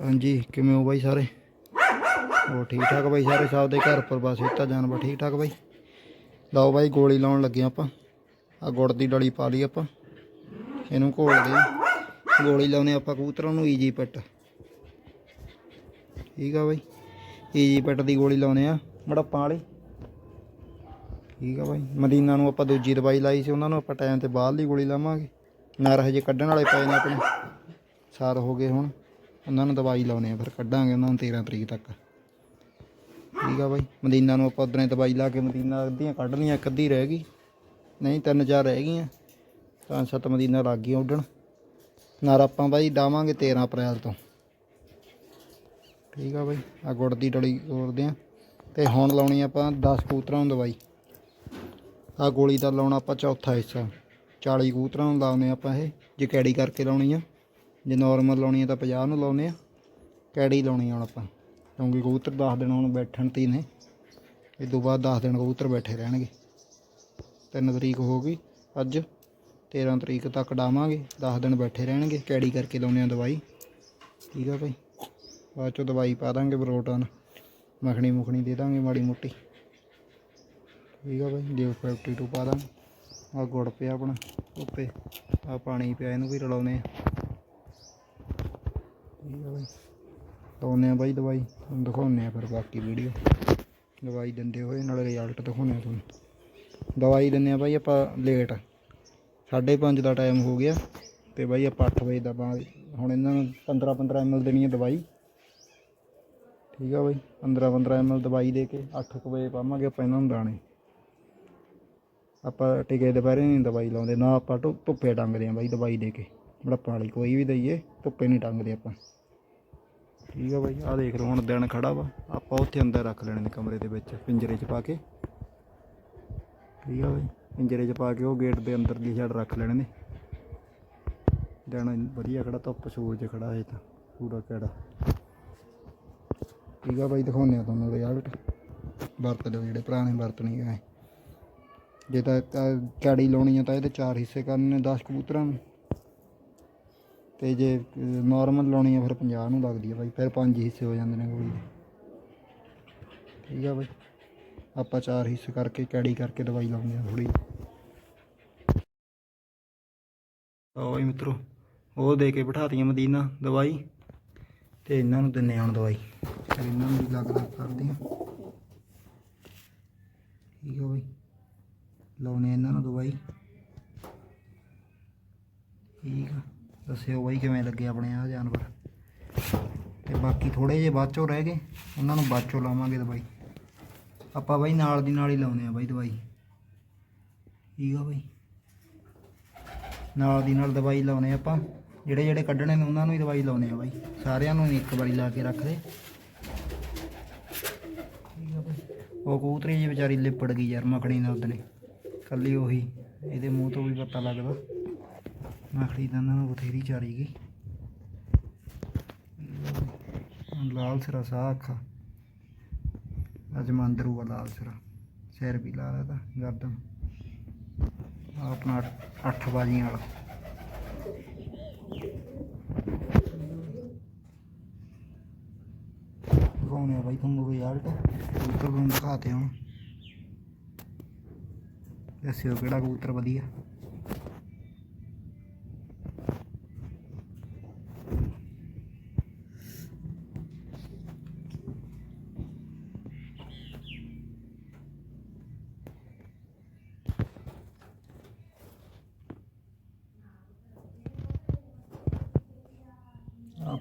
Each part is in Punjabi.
ਹਾਂਜੀ, ਕਿਵੇਂ ਹੋ ਬਾਈ ਸਾਰੇ? ਉਹ ਠੀਕ ਠਾਕ ਬਾਈ ਸਾਰੇ? ਸਭ ਦੇ ਘਰ ਪਰਿਵਾਰ ਸੇਤਾ ਜਾਨਵਰ ਠੀਕ ਠਾਕ ਬਾਈ? ਲਓ ਬਾਈ ਗੋਲੀ ਲਾਉਣ ਲੱਗੇ ਆਪਾਂ। ਆ ਗੁੜ ਦੀ ਡਲੀ ਪਾ ਲਈ ਆਪਾਂ। ਇਹਨੂੰ ਘੋਲਦੇ ਆ ਗੋਲੀ ਲਾਉਨੇ ਆਪਾਂ ਕਬੂਤਰਾਂ ਨੂੰ ਈਜੀ ਪਿੱਟ ਠੀਕ ਆ ਬਾਈ। ਈਜੀ ਪਿੱਟ ਦੀ ਗੋਲੀ ਲਾਉਨੇ ਆ, ਮੜੱਪਾਂ ਵਾਲੀ। ਠੀਕ ਆ ਬਾਈ। ਮਦੀਨਾ ਨੂੰ ਆਪਾਂ ਦੂਜੀ ਦਵਾਈ ਲਾਈ ਸੀ, ਉਹਨਾਂ ਨੂੰ ਆਪਾਂ ਟਾਈਮ ਤੇ ਬਾਹਰਲੀ ਗੋਲੀ ਲਾਵਾਂਗੇ। ਨਰ ਹਜੇ ਕੱਢਣ ਵਾਲੇ ਪਏ ਨੇ ਆਪਣੇ। ਸਾਰ ਹੋ ਗਏ ਹੁਣ। ਉਹਨਾਂ ਨੂੰ ਦਵਾਈ ਲਾਉਨੇ ਆ, ਫਿਰ ਕੱਢਾਂਗੇ ਉਹਨਾਂ ਨੂੰ 13 ਤਰੀਕ ਤੱਕ। ਠੀਕ ਆ ਬਾਈ, ਮਦੀਨਾ ਨੂੰ ਆਪਾਂ ਉਧਰੇ ਦਵਾਈ ਲਾ ਕੇ ਮਦੀਨਾ ਅੱਧੀਆਂ ਕੱਢ ਲਈਆਂ, ਇੱਕ ਅੱਧੀ ਰਹਿ ਗਈ। ਨਹੀਂ, ਤਿੰਨ ਚਾਰ ਰਹਿ ਗਈਆਂ, ਤਾਂ ਸੱਤ ਮਦੀਨਾ ਲੱਗ ਗਈਆਂ ਉੱਡਣ। ਨਰ ਆਪਾਂ ਬਾਈ ਡਾਵਾਂਗੇ 13 ਅਪ੍ਰੈਲ ਤੋਂ। ਠੀਕ ਆ ਬਾਈ ਆ ਗੁੜ ਦੀ ਡਲੀ ਤੋੜਦੇ ਆ। ਤੇ ਹੁਣ ਲਾਉਣੀ ਆਪਾਂ 10 ਕਬੂਤਰਾਂ ਨੂੰ ਦਵਾਈ। ਆ ਗੋਲੀ ਦਾ ਲਾਉਣਾ ਆਪਾਂ ਚੌਥਾ ਹਿੱਸਾ। 40 ਕੂਤਰਾਂ ਨੂੰ ਲਾਉਨੇ ਆਪਾਂ ਇਹ ਜ਼ਕੈੜੀ ਕਰਕੇ ਲਾਉਣੀ ਆ। ਜੇ ਨਾਰਮਲ ਲਾਉਣੀ ਆ ਤਾਂ 50 ਨੂੰ ਲਾਉਨੇ ਆ। ਕੈੜੀ ਲਾਉਣੀ ਹੁਣ ਆਪਾਂ। ਕਿਉਂਕਿ ਕਬੂਤਰ 10 ਦਿਨ ਹੁਣ ਬੈਠਣ ਤੇ ਨੇ। ਇਹ ਤੋਂ ਬਾਅਦ 10 ਦਿਨ ਕਬੂਤਰ ਬੈਠੇ ਰਹਿਣਗੇ। 3 ਤਰੀਕ ਹੋ ਗਈ। ਅੱਜ 13 ਤਰੀਕ ਤੱਕ ਡਾਵਾਂਗੇ। 10 ਦਿਨ ਬੈਠੇ ਰਹਿਣਗੇ। ਕੈੜੀ ਕਰਕੇ ਲਾਉਨੇ ਆ ਦਵਾਈ। ਠੀਕ ਆ ਭਾਈ ਬਾਅਦ ਚੋਂ ਦਵਾਈ ਪਾ ਦਾਂਗੇ ਬਰੋਟਨ ਮੱਖਣੀ ਮੁਖਣੀ ਦੇ ਦਾਂਗੇ ਮਾੜੀ ਮੋਟੀ। ਠੀਕ ਆ ਭਾਈ ਲਿਓ 52 ਪਾ ਦਾਂਗੇ। ਆ ਗੁੜ ਪਿਆ ਆਪਣਾ। ਉੱਤੇ। ਆ ਪਾਣੀ ਪਿਆ ਇਹਨੂੰ ਵੀ ਰਲਾਉਨੇ ਆ। ਠੀਕ ਆ ਭਾਈ ਲਾਉਨੇ ਆ ਬਾਈ ਦਵਾਈ, ਤੁਹਾਨੂੰ ਦਿਖਾਉਂਦੇ ਆ ਫਿਰ ਬਾਕੀ ਵੀਡੀਓ ਦਵਾਈ ਦਿੰਦੇ ਹੋਏ ਨਾਲ ਰਿਜ਼ਲਟ ਦਿਖਾਉਂਦੇ ਆ ਤੁਹਾਨੂੰ। ਦਵਾਈ ਦਿੰਦੇ ਆ ਬਾਈ ਆਪਾਂ ਲੇਟ 5:30 ਦਾ ਟਾਈਮ ਹੋ ਗਿਆ ਤੇ ਬਾਈ ਆਪਾਂ 8 ਵਜੇ ਦਾ ਹੁਣ ਇਹਨਾਂ ਨੂੰ 15 15 ml ਦੇਣੀ ਹੈ ਦਵਾਈ। ਠੀਕ ਆ ਬਾਈ 15 15 ml ਦਵਾਈ ਦੇ ਕੇ 8 ਵਜੇ ਪਾਵਾਂਗੇ ਆਪਾਂ ਇਹਨਾਂ ਨੂੰ ਦਾਣੇ। ਆਪਾਂ ਟਿਕੇ ਦੁਪਹਿਰੇ ਨਹੀਂ ਦਵਾਈ ਲਾਉਂਦੇ, ਨਾ ਆਪਾਂ ਧੁ- ਧੁੱਪੇ ਟੰਗਦੇ ਆ ਬਾਈ ਦਵਾਈ ਦੇ ਕੇ। ਬੜਾਪਾਂ ਵਾਲੀ ਕੋਈ ਵੀ ਦਈਏ ਧੁੱਪੇ ਨਹੀਂ ਟੰਗਦੇ ਆਪਾਂ। ਠੀਕ ਆ ਬਾਈ ਆ ਦੇਖ ਲਓ ਹੁਣ ਦਿਨ ਖੜਾ ਵਾ। ਆਪਾਂ ਉੱਥੇ ਅੰਦਰ ਰੱਖ ਲੈਣੇ ਨੇ ਕਮਰੇ ਦੇ ਵਿੱਚ ਪਿੰਜਰੇ 'ਚ ਪਾ ਕੇ। ਠੀਕ ਆ ਬਾਈ ਪਿੰਜਰੇ 'ਚ ਪਾ ਕੇ ਉਹ ਗੇਟ ਦੇ ਅੰਦਰਲੀ ਸਾਈਡ ਰੱਖ ਲੈਣੇ ਨੇ। ਦਿਨ ਵਧੀਆ ਖੜਾ ਧੁੱਪ ਸੂਰਜ ਖੜਾ ਹੈ ਤਾਂ ਪੂਰਾ ਕਿਹੜਾ। ਠੀਕ ਆ ਬਾਈ ਦਿਖਾਉਂਦੇ ਆ ਤੁਹਾਨੂੰ ਰਿਜ਼ਲਟ ਵਰਤ ਦਿਓ ਜਿਹੜੇ ਪੁਰਾਣੇ ਵਰਤ ਨਹੀਂ ਗਏ ਜੇ ਤਾਂ ਕੈੜੀ ਲਾਉਣੀ ਆ ਤਾਂ ਇਹਦੇ ਚਾਰ ਹਿੱਸੇ ਕਰਨੇ ਨੇ 10 ਕਬੂਤਰਾਂ ਨੂੰ। ਤੇ ਜੇ ਨਾਰਮਲ ਲਾਉਣੀ ਆ ਫਿਰ 50 ਨੂੰ ਲੱਗਦੀ ਆ ਬਾਈ, ਫਿਰ ਪੰਜ ਹਿੱਸੇ ਹੋ ਜਾਂਦੇ ਨੇ ਗੋਲੀ ਦੇ। ਠੀਕ ਆ ਬਾਈ। ਆਪਾਂ ਚਾਰ ਹਿੱਸੇ ਕਰਕੇ ਕੈੜੀ ਕਰਕੇ ਦਵਾਈ ਲਾਉਂਦੇ ਆ ਥੋੜੀ ਤਾਂ ਬਾਈ ਮਿੱਤਰੋ, ਉਹ ਦੇ ਕੇ ਬਿਠਾਤੀਆਂ ਮਦੀਨਾ ਦਵਾਈ ਤੇ ਇਹਨਾਂ ਨੂੰ ਦਿੰਨੇ ਹੁਣ ਦਵਾਈ। ਫਿਰ ਇਹਨਾਂ ਨੂੰ ਵੀ ਲੱਗ ਲੱਗ ਕਰਦੇ ਆ। ਠੀਕ ਆ ਬਾਈ। ਲਾਉਣੇ ਇਹਨਾਂ ਨੂੰ ਦਵਾਈ। ਠੀਕ ਆ। ਦੱਸਿਓ ਬਾਈ ਕਿਵੇਂ ਲੱਗੇ ਆਪਣੇ ਆ ਜਾਨਵਰ। ਤੇ ਬਾਕੀ ਥੋੜੇ ਜਿਹੇ ਬਾਅਦ ਚੋਂ ਰਹਿ ਗਏ, ਉਹਨਾਂ ਨੂੰ ਬਾਅਦ ਚੋਂ ਲਾਵਾਂਗੇ ਦਵਾਈ। ਆਪਾਂ ਬਾਈ ਨਾਲ ਦੀ ਨਾਲ ਹੀ ਲਾਉਂਦੇ ਆ ਬਾਈ ਦਵਾਈ। ਠੀਕ ਆ ਬਾਈ। ਨਾਲ ਦੀ ਨਾਲ ਦਵਾਈ ਲਾਉਨੇ ਆਪਾਂ, ਜਿਹੜੇ ਜਿਹੜੇ ਕੱਢਣੇ ਨੇ ਉਹਨਾਂ ਨੂੰ ਹੀ ਦਵਾਈ ਲਾਉਨੇ ਆ ਬਾਈ। ਸਾਰਿਆਂ ਨੂੰ ਇੱਕ ਵਾਰੀ ਲਾ ਕੇ ਰੱਖਦੇ। ਬਾਈ। ਉਹ ਕੂਤਰੀ ਜੀ ਵਿਚਾਰੀ ਲਿਪੜ ਗਈ ਯਾਰ ਮੱਖਣੀ ਨਾਲ ਉਹਦਨੇ ਕੱਲੀ ਉਹੀ, ਇਹਦੇ ਮੂੰਹ ਤੋਂ ਵੀ ਪਤਾ ਲੱਗਦਾ। ਮੱਖਣੀ ਤਾਂ ਉਹਨਾਂ ਨੂੰ ਬਥੇਰੀ ਚਾਰੀ ਗਈ। ਹੁਣ ਲਾਲ ਸਿਰਾ ਸਾਹ ਅੱਖਾਂ। ਅੱਜ ਮੰਦਰੂ ਵਾਲਾ ਲਾਲ ਸਿਰਾ। ਸਿਰ ਵੀ ਲਾ ਲਿਆ ਤਾਂ ਗਰਦਨ। ਆਹ ਆਪਣਾ 8 ਬਾਜੀਆਂ ਵਾਲਾ। ਦਿਖਾਉਣੇ ਆ ਬਾਈ ਤੁਹਾਨੂੰ ਰਿਜ਼ਲਟ ਕਬੂਤਰ ਤੁਹਾਨੂੰ ਦਿਖਾਤੇ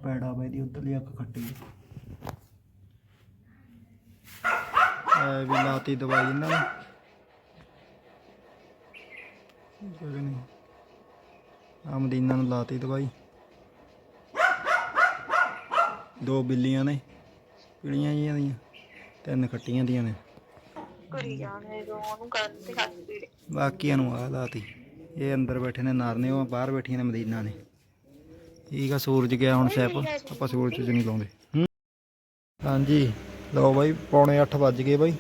ਪੈੜਾ ਬਾਈ ਦੀ ਉੱਧਰਲੀ ਅੱਖ ਖੱਟੀ ਐ ਵੀ ਲਾਤੀ ਦਵਾਈ ਇਹਨਾਂ ਨੂੰ। ਕਿ ਨਹੀਂ। ਆ ਮਦੀਨਾ ਨੂੰ ਲਾਤੀ ਦਵਾਈ। ਦੋ ਬਿੱਲੀਆਂ ਨੇ ਪੀਲੀਆਂ ਜੀਆਂ ਦੀਆਂ ਤਿੰਨ ਖੱਟੀਆਂ ਦੀਆਂ ਨੇ। ਕਰੀ ਜਾਣੇ ਜੋ ਉਹਨੂੰ ਕਰਨ ਤੇ ਹੱਥ ਪੀੜੇ ਬਾਕੀਆਂ ਨੂੰ ਆ ਲਾਤੀ। ਇਹ ਅੰਦਰ ਬੈਠੇ ਨੇ ਨਰ ਨੇ ਉਹ ਬਾਹਰ ਬੈਠੀਆਂ ਨੇ ਮਦੀਨਾ ਨੇ। ਠੀਕ ਆ, ਸੂਰਜ ਗਿਆ ਹੁਣ ਸੈਪ। ਆਪਾਂ ਸੂਰਜ 'ਚ ਨਹੀਂ ਲਾਉਂਦੇ ਹਾਂਜੀ, ਲਓ ਬਾਈ, ਪੌਣੇ 8 ਵੱਜ ਗਏ ਬਾਈ।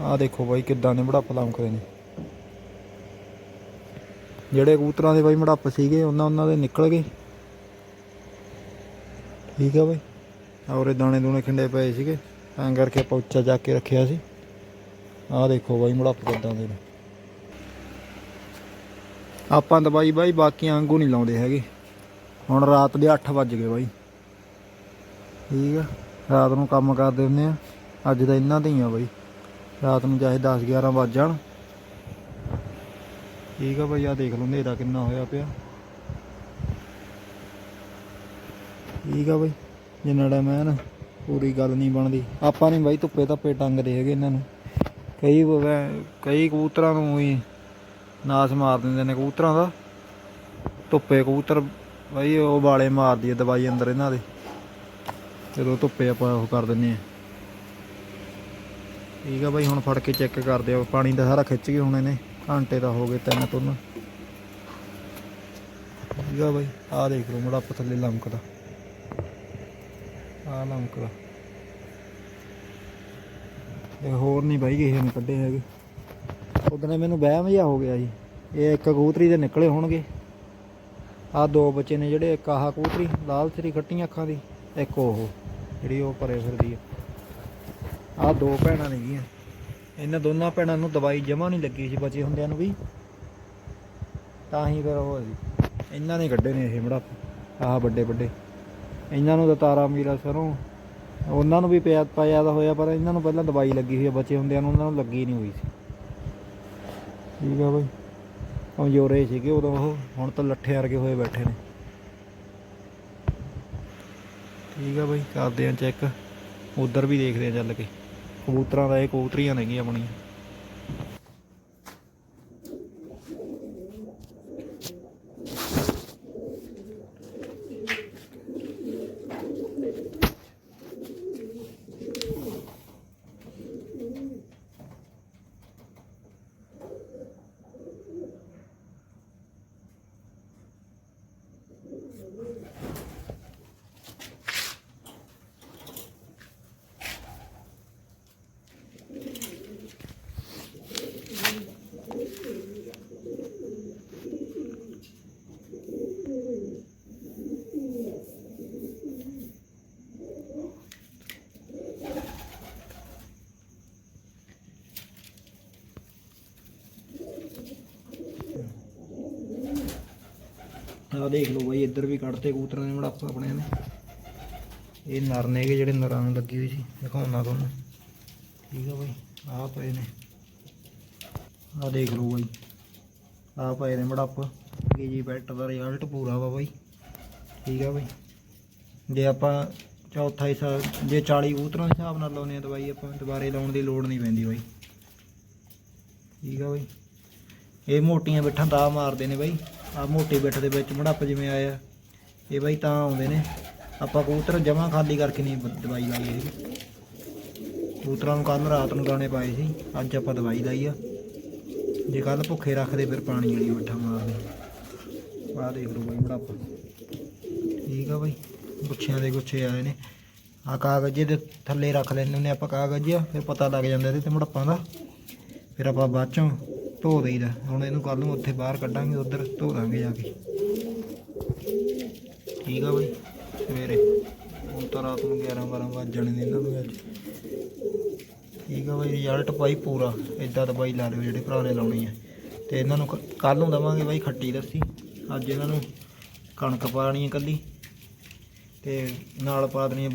ਆਹ ਦੇਖੋ ਬਾਈ, ਕਿੱਦਾਂ ਨੇ ਬੜਾਪ ਲੰਕਦੇ ਨੇ। ਜਿਹੜੇ ਕਬੂਤਰਾਂ ਦੇ ਬਾਈ ਮੜੱਪ ਸੀਗੇ, ਉਹਨਾਂ ਉਹਨਾਂ ਦੇ ਨਿਕਲ ਗਏ। ਠੀਕ ਆ ਬਈ। ਔਰੇ ਦਾਣੇ ਦੂਣੇ ਖਿੰਡੇ ਪਏ ਸੀਗੇ। ਤਾਂ ਕਰਕੇ ਆਪਾਂ ਉੱਚਾ ਜਾ ਕੇ ਰੱਖਿਆ ਸੀ। ਆਹ ਦੇਖੋ ਬਾਈ, ਮੜੱਪ ਕਿੱਦਾਂ ਦੇ ਨੇ। ਆਪਾਂ ਦਵਾਈ ਬਾਈ ਬਾਕੀਆਂ ਵਾਂਗੂ ਨਹੀਂ ਲਾਉਂਦੇ ਹੈਗੇ। ਹੁਣ ਰਾਤ ਦੇ 8 ਵੱਜ ਗਏ ਬਾਈ। ਠੀਕ ਆ? ਰਾਤ ਨੂੰ ਕੰਮ ਕਰਦੇ ਹੁੰਦੇ ਆ। ਅੱਜ ਤਾਂ ਇਹਨਾਂ ਦੇ ਹੀ ਆ ਬਾਈ। ਰਾਤ ਨੂੰ ਚਾਹੇ 10 11 ਵੱਜ ਜਾਣ। ਠੀਕ ਆ ਬਾਈ ਆ ਦੇਖ ਲਓ ਹਨੇਰਾ ਕਿੰਨਾ ਹੋਇਆ ਪਿਆ। ਠੀਕ ਆ ਬਾਈ, ਜਿੰਨਾ ਟਾਈਮ ਹੈ ਨਾ, ਪੂਰੀ ਗੱਲ ਨਹੀਂ ਬਣਦੀ। ਆਪਾਂ ਨਹੀਂ ਬਾਈ ਧੁੱਪੇ ਧੱਪੇ ਟੰਗਦੇ ਹੈਗੇ ਇਹਨਾਂ ਨੂੰ। ਕਈ ਕਈ ਕਬੂਤਰਾਂ ਨੂੰ ਹੀ ਨਾਸ ਮਾਰ ਦਿੰਦੇ ਨੇ ਕਬੂਤਰਾਂ ਦਾ। ਧੁੱਪੇ ਕਬੂਤਰ ਬਾਈ, ਉਹ ਵਾਲੇ ਮਾਰਦੀ ਹੈ ਦਵਾਈ ਅੰਦਰ ਇਹਨਾਂ ਦੇ। ਜਦੋਂ ਧੁੱਪੇ ਆਪਾਂ ਉਹ ਕਰ ਦਿੰਨੇ ਆ ਠੀਕ ਆ ਬਾਈ, ਹੁਣ ਫੜ ਕੇ ਚੈੱਕ ਕਰਦੇ ਆ। ਪਾਣੀ ਦਾ ਸਾਰਾ ਖਿੱਚ ਗਏ ਹੁਣ ਇਹਨੇ। ਘੰਟੇ ਦਾ ਹੋ ਗਏ ਤਿੰਨ ਤੁੰਨ। ਠੀਕ ਆ ਬਾਈ, ਆਹ ਦੇਖ ਲਓ ਮੜਾ ਥੱਲੇ ਲੰਕਦਾ। ਆਹ ਲੰਕਦਾ। ਇਹ ਹੋਰ ਨਹੀਂ ਬਾਈ, ਕਿਸੇ ਨੇ ਕੱਢੇ ਹੈਗੇ। ਉਦੋਂ ਮੈਨੂੰ ਵਹਿਮ ਜਿਹਾ ਹੋ ਗਿਆ ਜੀ। ਇਹ ਇੱਕ ਕਬੂਤਰੀ ਦੇ ਨਿਕਲੇ ਹੋਣਗੇ। ਆਹ ਦੋ ਬੱਚੇ ਨੇ ਜਿਹੜੇ, ਇੱਕ ਆਹ ਕੂਤਰੀ ਲਾਲ ਸਰੀ ਖੱਟੀਆਂ ਅੱਖਾਂ ਦੀ, ਇੱਕ ਉਹ, ਜਿਹੜੀ ਉਹ ਪਰੇ ਫਿਰਦੀ ਆ। ਆਹ ਦੋ ਭੈਣਾਂ ਨੇ ਨੇਗੀਆਂ ਇਹਨਾਂ ਦੋਨਾਂ ਭੈਣਾਂ ਨੂੰ ਦਵਾਈ ਜਮਾ ਨਹੀਂ ਲੱਗੀ ਸੀ ਬਚੇ ਹੁੰਦਿਆਂ ਨੂੰ ਵੀ। ਤਾਂ ਹੀ ਫਿਰ ਉਹ ਇਹਨਾਂ ਨੇ ਕੱਢੇ ਨੇ ਇਹ ਮੜਾ ਆਹ ਵੱਡੇ ਵੱਡੇ। ਇਹਨਾਂ ਨੂੰ ਤਾਂ ਤਾਰਾ ਮੀਰਾ ਸਰੋਂ। ਉਹਨਾਂ ਨੂੰ ਵੀ ਪਿਆ ਪਾਇਆ ਦਾ ਹੋਇਆ, ਪਰ ਇਹਨਾਂ ਨੂੰ ਪਹਿਲਾਂ ਦਵਾਈ ਲੱਗੀ ਹੋਈ ਆ, ਬੱਚੇ ਹੁੰਦਿਆਂ ਨੂੰ ਉਹਨਾਂ ਨੂੰ ਲੱਗੀ ਨਹੀਂ ਹੋਈ ਸੀ। ਠੀਕ ਆ ਬਾਈ। ਕਮਜ਼ੋਰੇ ਸੀਗੇ ਉਦੋਂ ਉਹ ਹੁਣ ਤਾਂ ਲੱਠੇ ਵਰਗੇ ਹੋਏ ਬੈਠੇ ਨੇ। ਠੀਕ ਆ ਬਾਈ, ਕਰਦੇ ਆ ਚੈੱਕ ਉਧਰ ਵੀ ਦੇਖਦੇ ਆ ਚੱਲ ਕੇ। ਕਬੂਤਰਾਂ ਦਾ ਇਹ ਕਬੂਤਰੀਆਂ ਨੇਗੀਆਂ ਆਪਣੀਆਂ। ਆਹ ਦੇਖ ਲਓ ਬਾਈ, ਇੱਧਰ ਵੀ ਕੱਢਤੇ ਕਬੂਤਰਾਂ ਨੇ ਮੜਾਪ ਆਪਣੇ ਨੇ। ਇਹ ਨਰ ਨੇਗੇ ਜਿਹੜੇ ਨਰਾਂ ਨੂੰ ਲੱਗੀ ਹੋਈ ਸੀ, ਦਿਖਾਉਣਾ ਤੁਹਾਨੂੰ। ਠੀਕ ਆ ਬਾਈ, ਆਹ ਪਏ ਨੇ। ਆਹ ਦੇਖ ਲਓ ਬਾਈ, ਆਹ ਪਏ ਨੇ ਮੜਾਪ। ਇਹ ਜੀ ਬੈਟ ਦਾ ਰਿਜ਼ਲਟ ਪੂਰਾ ਵਾ ਬਾਈ। ਠੀਕ ਆ ਬਾਈ। ਜੇ ਆਪਾਂ ਚੌਥਾ ਹਿੱਸਾ, ਜੇ 40 ਕਬੂਤਰਾਂ ਦੇ ਹਿਸਾਬ ਨਾਲ ਲਾਉਨੇ ਆ ਦਵਾਈ ਆਪਾਂ ਦੁਬਾਰੇ ਲਾਉਣ ਦੀ ਲੋੜ ਨਹੀਂ ਪੈਂਦੀ ਬਾਈ। ਠੀਕ ਆ ਬਾਈ। ਇਹ ਮੋਟੀਆਂ ਬਿੱਠਾਂ ਤਾਂ ਮਾਰਦੇ ਨੇ ਬਾਈ। ਆ ਮੋਟੀ ਬਿੱਠ ਦੇ ਵਿੱਚ ਮੜੱਪ ਜਿਵੇਂ ਆਇਆ। ਇਹ ਬਾਈ ਤਾਂ ਆਉਂਦੇ ਨੇ। ਆਪਾਂ ਕਬੂਤਰ ਜਮਾ ਖਾਲੀ ਕਰਕੇ ਨਹੀਂ ਦਵਾਈ ਲਾਈ ਹੈਗੀ ਕਬੂਤਰਾਂ ਨੂੰ ਕੱਲ ਰਾਤ ਨੂੰ ਦਾਣੇ ਪਾਏ ਸੀ। ਅੱਜ ਆਪਾਂ ਦਵਾਈ ਲਾਈ ਆ। ਜੇ ਕੱਲ ਭੁੱਖੇ ਰੱਖਦੇ ਫਿਰ ਪਾਣੀ ਵਾਲੀ ਬਿੱਠਾ ਮਾਰਦੇ ਆਹ ਦੇਖ ਲਓ ਬਾਈ ਮੜੱਪ। ਠੀਕ ਆ ਬਾਈ। ਗੁੱਛਿਆਂ ਦੇ ਗੁੱਛੇ ਆਏ ਨੇ। ਆ ਕਾਗਜ਼ ਦੇ ਥੱਲੇ ਰੱਖ ਲੈਂਦੇ ਹੁੰਦੇ ਆਪਾਂ ਕਾਗਜ਼ ਆ। ਫਿਰ ਪਤਾ ਲੱਗ ਜਾਂਦਾ ਇਹਦੇ ਤੇ ਮੜੱਪਾਂ ਦਾ। ਫਿਰ ਆਪਾਂ ਬਾਅਦ ਚੋਂ ਧੋ ਦੇਈਦਾ। ਹੁਣ ਇਹਨੂੰ ਕੱਲ ਨੂੰ ਉੱਥੇ ਬਾਹਰ ਕੱਢਾਂਗੇ, ਉਧਰ ਧੋ ਦਾਂਗੇ ਜਾ ਕੇ। ਠੀਕ ਆ ਬਾਈ, ਸਵੇਰੇ। ਹੁਣ ਤਾਂ ਰਾਤ ਨੂੰ 11 12 ਵੱਜ ਜਾਣੇ ਨੇ ਇਹਨਾਂ ਨੂੰ ਅੱਜ। ਠੀਕ ਆ ਬਾਈ ਰਿਜ਼ਲਟ ਪਾਈ ਪੂਰਾ। ਇਦਾਂ ਦਵਾਈ ਲਾ ਲਿਓ ਜਿਹੜੇ ਭਰਾ ਨੇ ਲਾਉਣੀ ਹੈ ਤੇ ਇਹਨਾਂ ਨੂੰ ਕੱਲ ਨੂੰ ਦਵਾਂਗੇ ਬਾਈ ਖੱਟੀ ਲੱਸੀ। ਅੱਜ ਇਹਨਾਂ ਨੂੰ ਕਣਕ ਪਾਣੀ ਹੈ ਕੱਲੀ ਤੇ ਨਾਲ ਪਾ ਦੇਣੀ ਹੈ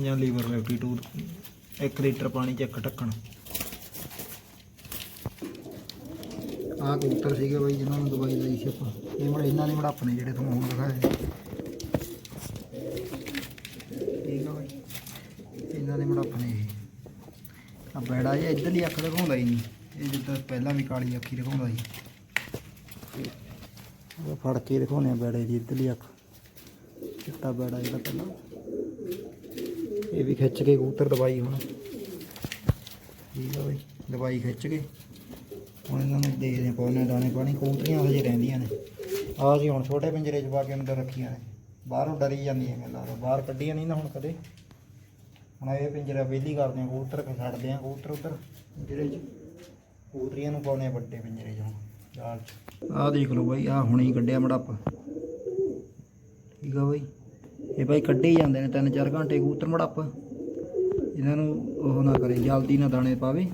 ਜਾਂ ਲੀਵਰ 52 1 ਲੀਟਰ ਪਾਣੀ ਚ ਇੱਕ ਢੱਕਣ। ਆਹ ਕਬੂਤਰ ਸੀਗੇ ਬਾਈ, ਜਿਨ੍ਹਾਂ ਨੂੰ ਦਵਾਈ ਲਈ ਸੀ ਆਪਾਂ। ਇਹ ਹੁਣ ਇਹਨਾਂ ਦੇ ਮੜਾਪ ਨੇ ਜਿਹੜੇ ਤੁਹਾਨੂੰ ਹੁਣ ਦਿਖਾਏ। ਠੀਕ ਆ ਬਾਈ। ਇਹਨਾਂ ਦੇ ਮੜਾਪ ਨੇ ਇਹ। ਆ ਬੈੜਾ ਜਿਹਾ ਇੱਧਰਲੀ ਅੱਖ ਦਿਖਾਉਂਦਾ ਹੀ ਨਹੀਂ। ਇਹ ਜਿੱਦਾਂ ਪਹਿਲਾਂ ਵੀ ਕਾਲੀ ਅੱਖੀ ਦਿਖਾਉਂਦਾ ਸੀ। ਉਹ ਫੜ ਕੇ ਦਿਖਾਉਣੇ ਆ ਬੈੜੇ ਦੀ ਇੱਧਰਲੀ ਅੱਖ। ਚਿੱਟਾ ਬੈੜਾ ਜਿਹੜਾ ਪਹਿਲਾਂ। ਇਹ ਵੀ ਖਿੱਚ ਕੇ ਕਬੂਤਰ ਦਵਾਈ ਹੁਣ। ਠੀਕ ਆ ਬਾਈ। ਦਵਾਈ ਖਿੱਚ ਕੇ। ਹੁਣ ਇਹਨਾਂ ਨੂੰ ਦੇਖਦੇ ਹਾਂ ਪਾਉਣੇ ਦਾਣੇ ਪਾਣੀ ਕਬੂਤਰੀਆਂ ਹਜੇ ਰਹਿੰਦੀਆਂ ਨੇ। ਆਹ ਜੀ ਹੁਣ ਛੋਟੇ ਪਿੰਜਰੇ 'ਚ ਪਾ ਕੇ ਅੰਦਰ ਰੱਖੀਆਂ ਨੇ। ਬਾਹਰੋਂ ਡਰੀ ਜਾਂਦੀਆਂ ਮੈਨੂੰ ਲੱਗਦਾ ਬਾਹਰ ਕੱਢੀਆਂ ਨਹੀਂ ਨਾ ਹੁਣ ਕਦੇ। ਹੁਣ ਇਹ ਪਿੰਜਰਾ ਵਿਹਲੀ ਕਰਦੇ ਆ ਕਬੂਤਰ ਛੱਡਦੇ ਆ ਕਬੂਤਰ ਉੱਧਰ ਜਿਹੜੇ 'ਚ। ਕਬੂਤਰੀਆਂ ਨੂੰ ਪਾਉਣੇ ਆ ਵੱਡੇ ਪਿੰਜਰੇ 'ਚ ਹੁਣ, ਜਾਲ 'ਚ। ਆਹ ਦੇਖ ਲਓ ਬਾਈ, ਆਹ ਹੁਣੇ ਹੀ ਕੱਢਿਆ ਮੜੱਪ। ਠੀਕ ਆ ਬਾਈ? ਇਹ ਬਾਈ ਕੱਢੇ ਹੀ ਜਾਂਦੇ ਨੇ, ਤਿੰਨ ਚਾਰ ਘੰਟੇ ਕਬੂਤਰ ਮੜੱਪ। ਇਹਨਾਂ ਨੂੰ ਉਹ ਨਾ ਕਰੇ, ਜਲਦੀ ਨਾ ਦਾਣੇ ਪਾਵੇ।